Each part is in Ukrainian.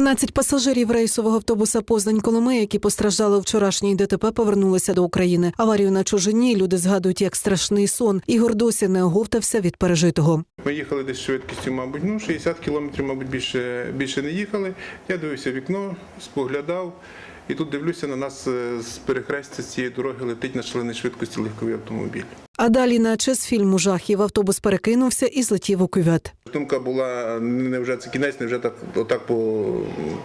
13 пасажирів рейсового автобуса Позань Коломия, які постраждали вчорашній ДТП, повернулися до України. Аварію на чужині люди згадують як страшний сон. Ігор досі не оговтався від пережитого. Ми їхали десь швидкістю, мабуть, ну 60 кілометрів, мабуть, більше, більше не їхали. Я дивився вікно, споглядав. І тут дивлюся на нас е, з перехрестя з цієї дороги летить на шаленій швидкості легковий автомобіль. А далі, наче з фільму жахів, автобус перекинувся і злетів у кювет. Думка була, невже це кінець, невже так отак по-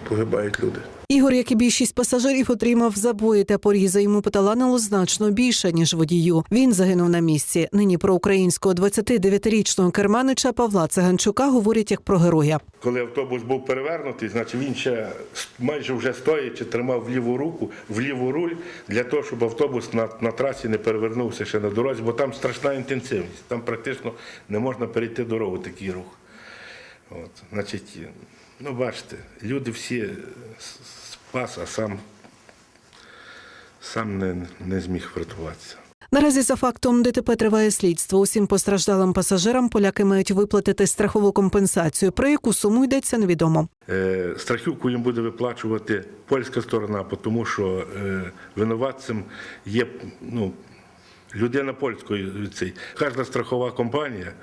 погибають люди. Ігор, як і більшість пасажирів, отримав забої та порізи. Йому поталанило значно більше ніж водію. Він загинув на місці. Нині про українського 29-річного керманича Павла Циганчука говорять як про героя. Коли автобус був перевернутий, значить він ще майже вже стоячи тримав в ліву руку, в ліву руль для того, щоб автобус на, на трасі не перевернувся ще на дорозі, бо там страшна інтенсивність. Там практично не можна перейти дорогу, такий рух. От, значить, ну бачите, люди всі спас, а сам, сам не, не зміг врятуватися. Наразі за фактом ДТП триває слідство. Усім постраждалим пасажирам поляки мають виплатити страхову компенсацію. Про яку суму йдеться, невідомо. Е, Страхівку їм буде виплачувати польська сторона, тому що е, винуватцем є ну, людина польської. Цей. Кожна страхова компанія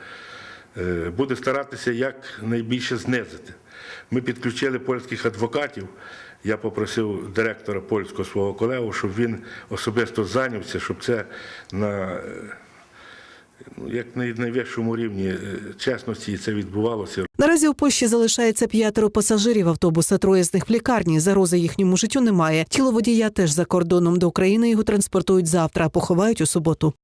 е, буде старатися як найбільше знизити. Ми підключили польських адвокатів. Я попросив директора польського свого колегу, щоб він особисто зайнявся, щоб це на е, як на найвищому рівні е, чесності це відбувалося. Наразі у Польщі залишається п'ятеро пасажирів автобуса. Троє з них в лікарні. Зарози їхньому життю немає. Тіло водія теж за кордоном до України його транспортують завтра, поховають у суботу.